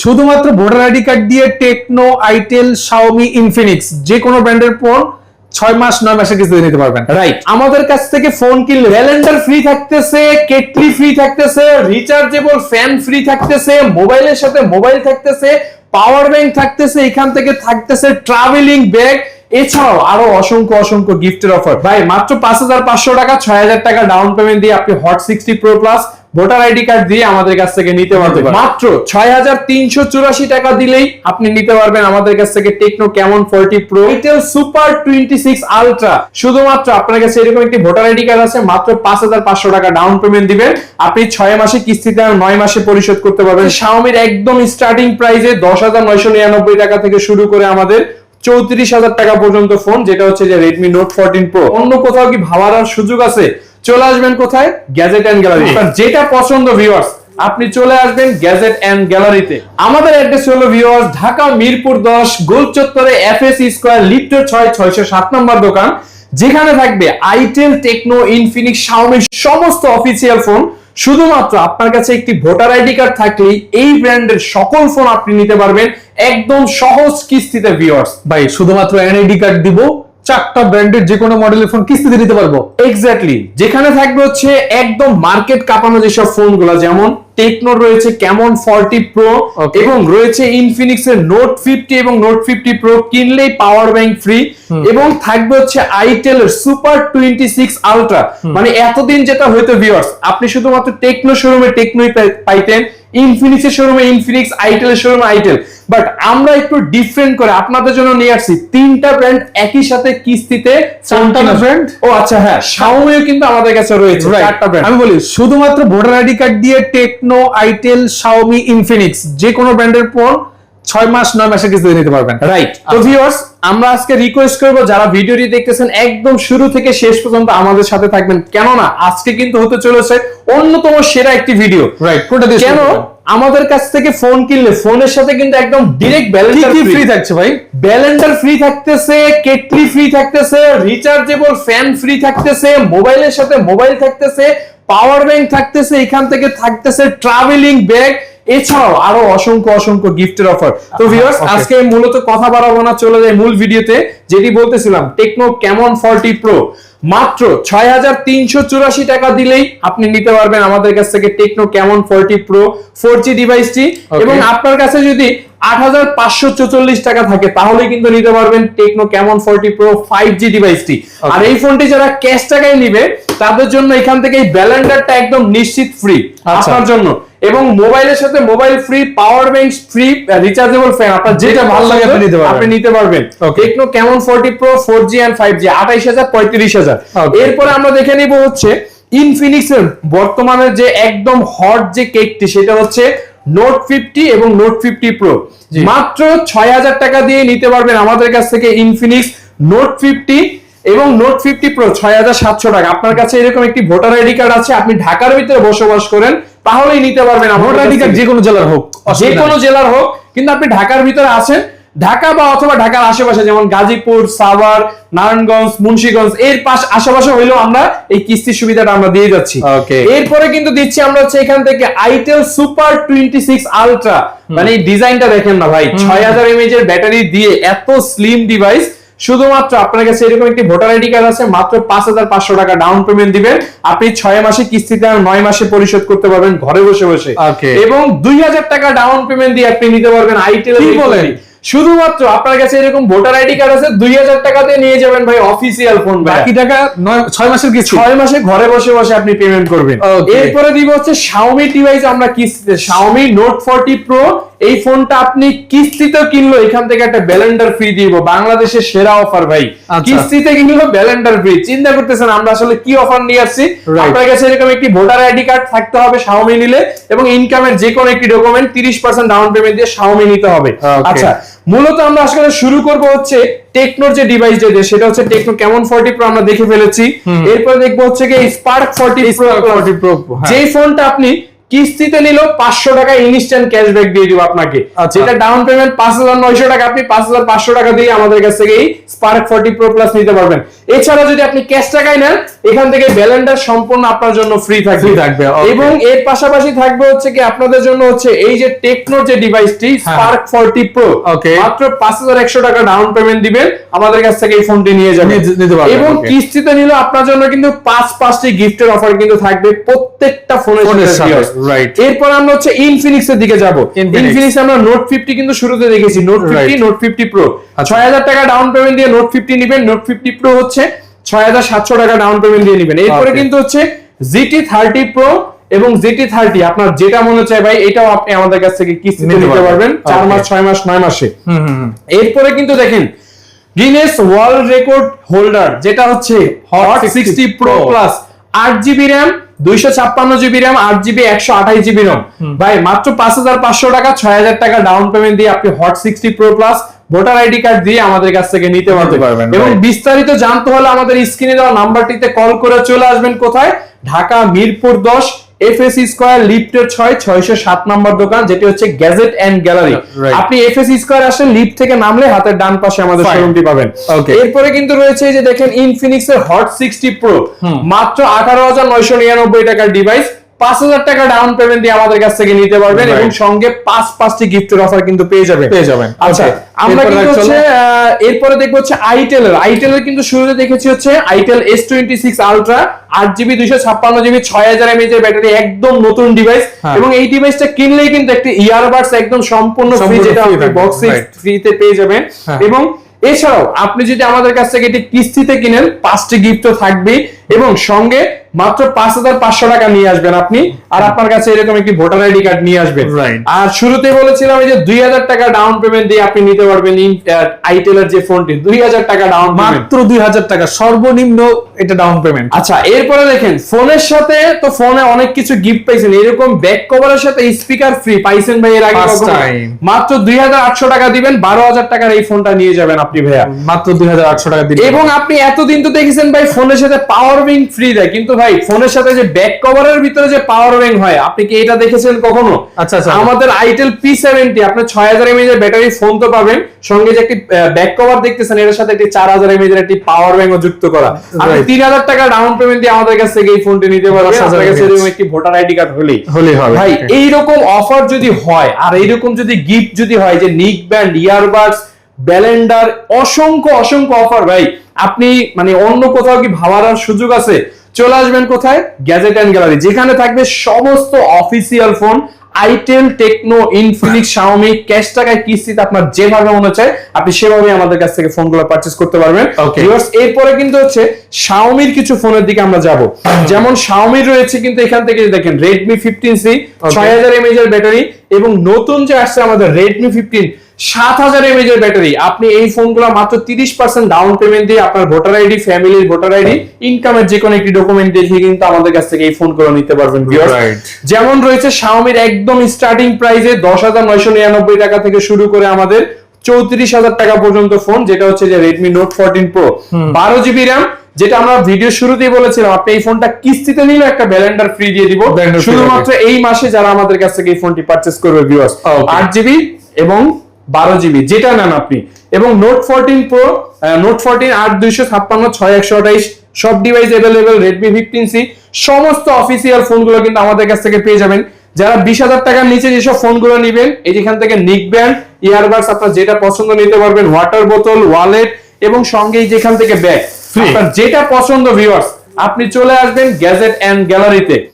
শুধুমাত্র voter ID card দিয়ে Tecno itel Xiaomi Infinix যে কোনো ব্র্যান্ডের ফোন ছয় মাস নয় মাসের কিস্তিতে নিতে পারবেন। রাইট আমাদের কাছ থেকে ফোন কিনলে ক্যালেন্ডার ফ্রি থাকতেছে কেটলি ফ্রি থাকতেছে রিচার্জেবল ফ্যান ফ্রি থাকতেছে মোবাইলের সাথে মোবাইল থাকতেছে পাওয়ার ব্যাংক থাকতেছে এখান থেকে থাকতেছে ট্রাভেলিং ব্যাগ এছাড়াও আরও অসংখ্য অসংখ্য গিফটের অফার ভাই মাত্র পাঁচ হাজার পাঁচশো টাকা ছয় হাজার টাকা ডাউন পেমেন্ট দিয়ে আপনি Hot sixty pro plus voter ID card দিয়ে আমাদের কাছ থেকে নিতে পারবেন। মাত্র ছয় হাজার তিনশো চুরাশি টাকা দিলেই আপনি নিতে পারবেন আমাদের কাছ থেকে Tecno Camon forty pro itel super twenty six ultra শুধুমাত্র আপনার কাছে এরকম একটি ভোটার আইডি কার্ড আছে মাত্র পাঁচ হাজার পাঁচশো টাকা ডাউন পেমেন্ট দিবেন। আপনি ছয় মাসে কিস্তিতে নয় মাসে পরিশোধ করতে পারবেন। শাওমির একদম স্টার্টিং প্রাইসে দশ হাজার নয়শো নিরানব্বই টাকা থেকে শুরু করে আমাদের চৌত্রিশ হাজার টাকা পর্যন্ত ফোন যেটা হচ্ছে যে রেডমি নোট ফোরটিন প্রো অন্য কোথাও কি ভাবার সুযোগ আছে? চলে আসবেন কোথায়? গ্যাজেট অ্যান্ড গ্যালারি যেটা পছন্দ ভিউয়ার্স আপনি চলে আসবেন গ্যাজেট অ্যান্ড গ্যালারিতে আমাদের অ্যাড্রেস হলো ভিউয়ার্স ঢাকা মিরপুর দশ গোল চত্বরে এফএস স্কোয়ার লিফটের ছয় ছয়শো সাত নম্বর দোকান। যেখানে থাকবে আইটেল টেকনো ইনফিনিক্স শাওমির সমস্ত অফিসিয়াল ফোন শুধুমাত্র আপনার কাছে একটি ভোটার আইডি কার্ড থাকলেই এই ব্র্যান্ডের সকল ফোন আপনি নিতে পারবেন। একদম সহজ কিস্তিতে ভিউয়ার্স ভাই শুধুমাত্র এনআইডি কার্ড দিব চারটা ব্র্যান্ডের যে কোনো মডেলের ফোন কিস্তিতে নিতে পারব। এক্স্যাক্টলি যেখানে থাকবে হচ্ছে একদম মার্কেট কাঁপানো যেসব ফোনগুলো যেমন টেকনোর রয়েছে কেমন ফর্টি প্রো. এবং রয়েছে ইনফিনিক্স এর নোট ফিফটি এবং নোট ফিফটি প্রো কিনলেই পাওয়ার ব্যাংক ফ্রি এবং থাকবে হচ্ছে আইটেল এর সুপার টোয়েন্টি সিক্স আলট্রা মানে এতদিন যেটা হয়তো ভিউয়ার্স আপনি শুধুমাত্র টেকনো শোরুমে টেকনোই পাইতেন ইনফিনিক্স এর শোরুমে ইনফিনিক্স আইটেল এর শোরুমে আইটেল বাট আমরা একটু ডিফারেন্ট করে আপনাদের জন্য নিয়ে আসছি। তিনটা ব্র্যান্ড একই সাথে কিস্তিতে চারটা brand? ও আচ্ছা হ্যাঁ শাওমিও কিন্তু আমাদের কাছে রয়েছে চারটা ব্র্যান্ড আমি বলি শুধুমাত্র ভোটার আইডি কার্ড দিয়ে টেকনো আইটেল শাওমি ইনফিনিক্স যে কোনো ব্র্যান্ডের ফোন ছয় মাস নয় মাসের কিস্তিতে নিতে পারবেন। রাইট তো। ভিউয়ার্স আমরা আজকে রিকোয়েস্ট করব যারা ভিডিওটি দেখতেছেন একদম শুরু থেকে শেষ পর্যন্ত আমাদের সাথে থাকবেন। কেননা আজকে কিন্তু হতে চলেছে অন্যতম সেরা একটি ভিডিও রাইট কেন? আমাদের কাছ থেকে ফোন কিনলে ফোনের সাথে কিন্তু একদম ডিরেক্ট কি ব্যালেন্স কি ফ্রি থাকছে ভাই? ব্যালেন্ডার ফ্রি থাকতেছে কেটলি ফ্রি থাকতেছে রিচার্জেবল ফ্যান ফ্রি থাকতেছে মোবাইলের সাথে মোবাইল থাকতেছে পাওয়ার ব্যাংক থাকতেছে এখান থেকে থাকতেছে ট্রাভেলিং ব্যাগ এছাড়াও আরও অসংখ্য অসংখ্য গিফটের অফার তো ভিউয়ার্স আজকে মূলত কথা বাড়াবো না চলে যায় মূল ভিডিওতে। যেটি বলতেছিলাম টেকনো ক্যামন ফর্টি প্রো মাত্র ছয় হাজার তিনশো চুরাশি টাকা দিলেই আপনি নিতে পারবেন আমাদের কাছ থেকে টেকনো কেমন ফর্টি প্রো ফোর জি ডিভাইসটি. এবং আপনার কাছে যদি আট হাজার পাঁচশো চৌচল্লিশ টাকা থাকে তাহলে কিন্তু নিতে পারবেন Tecno Camon forty pro five G ডিভাইসটি. আর এই ফোনটি যারা ক্যাশ টাকায় নিবে তাদের জন্য এখান থেকে এই ব্যালেন্ডারটা একদম নিশ্চিত ফ্রি আচ্ছা। আপনার জন্য এবং মোবাইলের সাথে mobile free power bank free rechargeable fan আপনার যেটা ভালো লাগে আপনি নিতে পারবেন। আপনি নিতে পারবেন. Tecno Camon forty pro four G and five G আঠাইশ হাজার পঁয়ত্রিশ হাজার এরপরে আমরা দেখে নিব হচ্ছে ইনফিনিক্স বর্তমানে যে একদম হট যে কেকটি সেটা হচ্ছে নোট ফিফটি এবং নোট ফিফটি প্রো মাত্র ছয় হাজার টাকা দিয়ে নিতে পারবেন আমাদের কাছ থেকে ইনফিনিক্স নোট ফিফটি এবং নোট ফিফটি প্রো ছয় হাজার সাতশো টাকা। আপনার কাছে এরকম একটি ভোটার আইডি কার্ড আছে আপনি ঢাকার ভিতরে বসবাস করেন তাহলেই নিতে পারবেন ভোটার আইডি কার্ড যে কোনো জেলার হোক যে কোনো জেলার হোক কিন্তু আপনি ঢাকার ভিতরে আছেন ঢাকা বা অথবা ঢাকার আশেপাশে যেমন গাজীপুর সাভার নারায়ণগঞ্জ মুন্সিগঞ্জ এর পাশ আশেপাশে হইলেও আমরা এই কিস্তির সুবিধাটা আমরা দিয়ে যাচ্ছি। এরপরে কিন্তু দিচ্ছি আমরা হচ্ছে এখান থেকে itel super twenty six ultra মানে এই ডিজাইনটা দেখেন না ভাই ছয় হাজার এমএজ এর ব্যাটারি দিয়ে এত স্লিম ডিভাইস শুধুমাত্র আপনার কাছে এরকম একটি ভোটার আইডি কার্ড আছে মাত্র পাঁচ হাজার পাঁচশো টাকা ডাউন পেমেন্ট দিবেন। আপনি ছয় মাসে কিস্তিতে আর নয় মাসে পরিশোধ করতে পারবেন ঘরে বসে বসে. এবং দুই হাজার টাকা ডাউন পেমেন্ট দিয়ে আপনি নিতে পারবেন আইটেল বলেন? শুধুমাত্র আপনার কাছে এরকম ভোটার আইডি কার্ড আছে দুই হাজার টাকা দিয়ে নিয়ে যাবেন ভাই অফিসিয়াল ফোন বাকি টাকা নয় ছয় মাসের কিছু ছয় মাসে ঘরে বসে বসে আপনি পেমেন্ট করবেন. এরপরে দিব হচ্ছে শাওমি ডিভাইস আমরা কিস্তিতে Xiaomi Note 40 Pro এই ফোনটা আপনি কিস্তিতে কিনলো এখান থেকে একটা ব্যালেন্ডার ফ্রি দিব। বাংলাদেশের সেরা অফার ভাই। আচ্ছা। কিস্তিতে কিনলো ব্যালেন্ডার ফ্রি চিন্তা করতেছেন আমরা আসলে কি অফার নিয়ে আসছি? আপনার কাছে এরকম একটি ভোটার আইডি কার্ড থাকতে হবে Xiaomi নিলে এবং ইনকামের যে কোনো একটি ডকুমেন্ট 30% ডাউন পেমেন্ট দিয়ে শাওমি নিতে হবে। আচ্ছা মূলত আমরা আসলে শুরু করব হচ্ছে টেকনোর যে ডিভাইস যেটা সেটা হচ্ছে টেকনো কেমন 40 প্রো আমরা দেখে ফেলেছি। এরপর দেখব হচ্ছে কি স্পার্ক 40 প্রো Spark 40 Pro। যে ফোনটা আপনি কিস্তিতে নিল পাঁচশো টাকা ইনস্ট্যান্ট ক্যাশব্যাক দিয়ে দিব আপনাকে। যেটা ডাউন পেমেন্ট পাঁচ হাজার নয়শো টাকা আপনি পাঁচ হাজার পাঁচশো টাকা দিয়ে আমাদের কাছ থেকে এই স্পার্ক ফর্টি প্রো প্লাস নিতে পারবেন এছাড়া যদি আপনি ক্যাশ টাকায় নেন এখান থেকে ব্যালেন্ডার সম্পূর্ণ আপনার জন্য ফ্রি থাকবে থাকবে, এবং এর পাশাপাশি থাকবে হচ্ছে কি আপনাদের জন্য হচ্ছে এই যে টেকনোর যে ডিভাইসটি। Spark forty pro Okay. মাত্র পাঁচ হাজার একশো টাকা ডাউন পেমেন্ট দিবেন আমাদের কাছ থেকে এই ফোনটি নিয়ে যাবেন এবং. কিস্তিতে নিলে আপনার জন্য কিন্তু পাঁচ পাঁচটি গিফটের অফার কিন্তু থাকবে প্রত্যেকটা ফোনের সাথে right. এরপর আমরা হচ্ছে ইনফিনিক্স এর দিকে যাব। ইনফিনিক্স আমরা নোট ফিফটি কিন্তু শুরুতে দেখেছি। Note fifty note fifty pro. ছয় হাজার টাকা ডাউন পেমেন্ট দিয়ে নোট ফিফটি নিবেন। নোট ফিফটি প্রো হচ্ছে ছয় হাজার সাতশো টাকা ডাউন পেমেন্ট দিয়ে নিবেন। এরপরে কিন্তু হচ্ছে জিটি থার্টি প্রো এবং জিটি থার্টি আপনার যেটা মনে চায় ভাই এটাও আপনি আমাদের কাছ থেকে কিস্তিতে নিতে পারবেন। চার মাস ছয় মাস নয় মাসে। এরপরে কিন্তু দেখেন গিনেস ওয়ার্ল্ড রেকর্ড হোল্ডার যেটা হচ্ছে হট সিক্সটি প্রো প্লাস আট জিবি র্যাম দুইশো ছাপ্পান্ন জিবি র্যাম আট জিবি একশো আঠাশ জিবি ভাই মাত্র পাঁচ হাজার পাঁচশো টাকা ছয় হাজার টাকা ডাউন পেমেন্ট দিয়ে আপনি Hot sixty pro plus voter ID card দিয়ে আমাদের কাছ থেকে নিতে পারবেন। পারবেন, এবং বিস্তারিত জানতে হলে আমাদের স্ক্রিনে দেওয়া নাম্বারটিতে কল করে চলে আসবেন কোথায়? ঢাকা মিরপুর দশ এফএসি স্কোয়ার লিফটের ছয় ছয়শো সাত নম্বর দোকান যেটি হচ্ছে গ্যাজেট এন্ড গ্যালারি. আপনি এফএসি স্কোয়ার আসলে লিফট থেকে নামলে হাতের ডান পাশে আমাদের শোরুমটি পাবেন। এরপরে কিন্তু রয়েছে এই যে দেখেন ইনফিনিক্স এর হট সিক্সটি প্রো মাত্র আঠারো হাজার নয়শো নিরানব্বই টাকার ডিভাইস পাঁচ হাজার টাকা ডাউন পেমেন্ট দিয়ে আমাদের কাছ থেকে নিতে পারবেন এবং সঙ্গে পাঁচ পাঁচটি গিফটের অফার কিন্তু পেয়ে যাবেন। পেয়ে যাবেন। আচ্ছা আমরা কিন্তু হচ্ছে এরপরে দেখব হচ্ছে আইটেল এর আইটেল এর কিন্তু শুরুতে দেখেছি হচ্ছে itel S twenty six ultra আট জিবি দুইশো ছাপ্পান্ন জিবি ছয় হাজার এমএচ এর ব্যাটারি একদম নতুন ডিভাইস হ্যাঁ। এবং এই ডিভাইসটা কিনলেই কিন্তু একটি ইয়ারবাডস একদম সম্পূর্ণ ফ্রি যেটা আপনি বক্সে ফ্রিতে পেয়ে যাবেন। হ্যাঁ। এবং এছাড়াও আপনি যদি আমাদের কাছ থেকে এটি কিস্তিতে কিনেন পাঁচটি গিফটও থাকবে এবং সঙ্গে মাত্র পাঁচ হাজার পাঁচশো টাকা নিয়ে আসবেন আপনি আর আপনার কাছে এরকম একটি ভোটার আইডি কার্ড নিয়ে আসবেন আর শুরুতে বলেছিলাম এই যে দুই হাজার টাকা ডাউন পেমেন্ট দিয়ে আপনি নিতে পারবেন আইটেলের যে ফোনটি দুই হাজার টাকা ডাউন মাত্র দুই হাজার টাকা সর্বনিম্ন এটা ডাউন পেমেন্ট আচ্ছা এরপরে দেখেন ফোনের সাথে তো ফোনে অনেক কিছু গিফট পাইছেন। এরকম ব্যাক কভারের সাথে স্পিকার ফ্রি পাইছেন ভাই এর আগে? মাত্র দুই হাজার আটশো টাকা দিবেন বারো হাজার টাকার এই ফোনটা নিয়ে যাবেন আপনি ভাইয়া। মাত্র দুই হাজার আটশো টাকা দিলে এবং আপনি এতদিন তো দেখেছেন ভাই ফোনের সাথে পাওয়ার ব্যাংক ফ্রি দেয়। কিন্তু ভাই ফোনের সাথে যে ব্যাক কভারের ভিতরে যে পাওয়ার ব্যাংক হয় আপনি কি এটা দেখেছেন কখনো? আচ্ছা, আচ্ছা। আমাদের আইটেল পি সেভেন্টি আপনি ছয় হাজার এমএজ এর ব্যাটারি ফোন তো পাবেন। সঙ্গে যে একটি ব্যাক কভার দেখতেছেন এর সাথে একটি চার হাজার এমএজ এর একটি পাওয়ার ব্যাংক যুক্ত করা। আপনি. তিন হাজার টাকা ডাউন পেমেন্ট দিয়ে আমাদের কাছ থেকে এই ফোনটি নিতে পারবেন আপনার কাছে এরকম একটি ভোটার আইডি কার্ড হলেই। হলেই হবে। ভাই এইরকম অফার যদি হয় আর এইরকম যদি গিফট যদি হয় যে নিক ব্যান্ড ইয়ারবাডস ব্যালেন্ডার অসংখ্য অসংখ্য অফার ভাই আপনি মানে অন্য কোথাও কি ভাবার সুযোগ আছে? চলে আসবেন কোথায়? গ্যাজেট অ্যান্ড গ্যালারি যেখানে থাকবে সমস্ত official phone itel Tecno Infinix Xiaomi cash টাকায় কিস্তিতে আপনার যেভাবে মনে চায় আপনি সেভাবে আমাদের কাছ থেকে ফোনগুলো পারচেজ করতে পারবেন. এরপরে কিন্তু হচ্ছে শাওমির কিছু ফোনের দিকে আমরা যাব যেমন শাওমির রয়েছে কিন্তু এখান থেকে দেখেন রেডমি ফিফটিন সি. ছয় হাজার এমএজ এর ব্যাটারি এবং নতুন যে আসছে আমাদের রেডমি ফিফটিন সাত হাজার এমএজ এর ব্যাটারি আপনি এই ফোনগুলো মাত্র তিরিশ পার্সেন্ট ডাউন পেমেন্ট দিয়ে আপনার ভোটার আইডি ফ্যামিলির ভোটার আইডি ইনকামের যে কোনো একটি ডকুমেন্ট দেখিয়ে কিন্তু আমাদের কাছ থেকে এই ফোনগুলো নিতে পারবেন যেমন রয়েছে শাওমির একদম স্টার্টিং প্রাইসে দশ হাজার নয়শো নিরানব্বই টাকা থেকে শুরু করে আমাদের চৌত্রিশ হাজার টাকা পর্যন্ত ফোন যেটা হচ্ছে যে রেডমি নোট ফোরটিন প্রো বারো জিবি র্যাম যেটা আমরা ভিডিও শুরুতেই বলেছিলাম আপনি এই ফোনটা কিস্তিতে নিলে একটা ব্যালেন্ডার ফ্রি দিয়ে দিব। শুধুমাত্র এই মাসে যারা আমাদের কাছ থেকে এই ফোনটি পারচেস করবে ভিউয়ার্স আট জিবি এবং বারো জিবি যেটা নেন আপনি। এবং note fourteen pro note fourteen আট দুইশো ছাপ্পান্ন ছয় একশো আঠাইশ সব device available Redmi fifteen C সমস্ত অফিসিয়াল ফোনগুলো কিন্তু আমাদের কাছ থেকে পেয়ে যাবেন। যারা বিশ হাজার টাকার নিচে যেসব ফোনগুলো নেবেন এই যেখান থেকে নিক ব্যান্ড ইয়ারবাডস আপনার যেটা পছন্দ নিতে পারবেন ওয়াটার বোতল ওয়ালেট এবং সঙ্গে যেখান থেকে ব্যাগ। আপনার যেটা পছন্দ ভিউয়ার্স আপনি চলে আসবেন গ্যাজেট অ্যান্ড গ্যালারিতে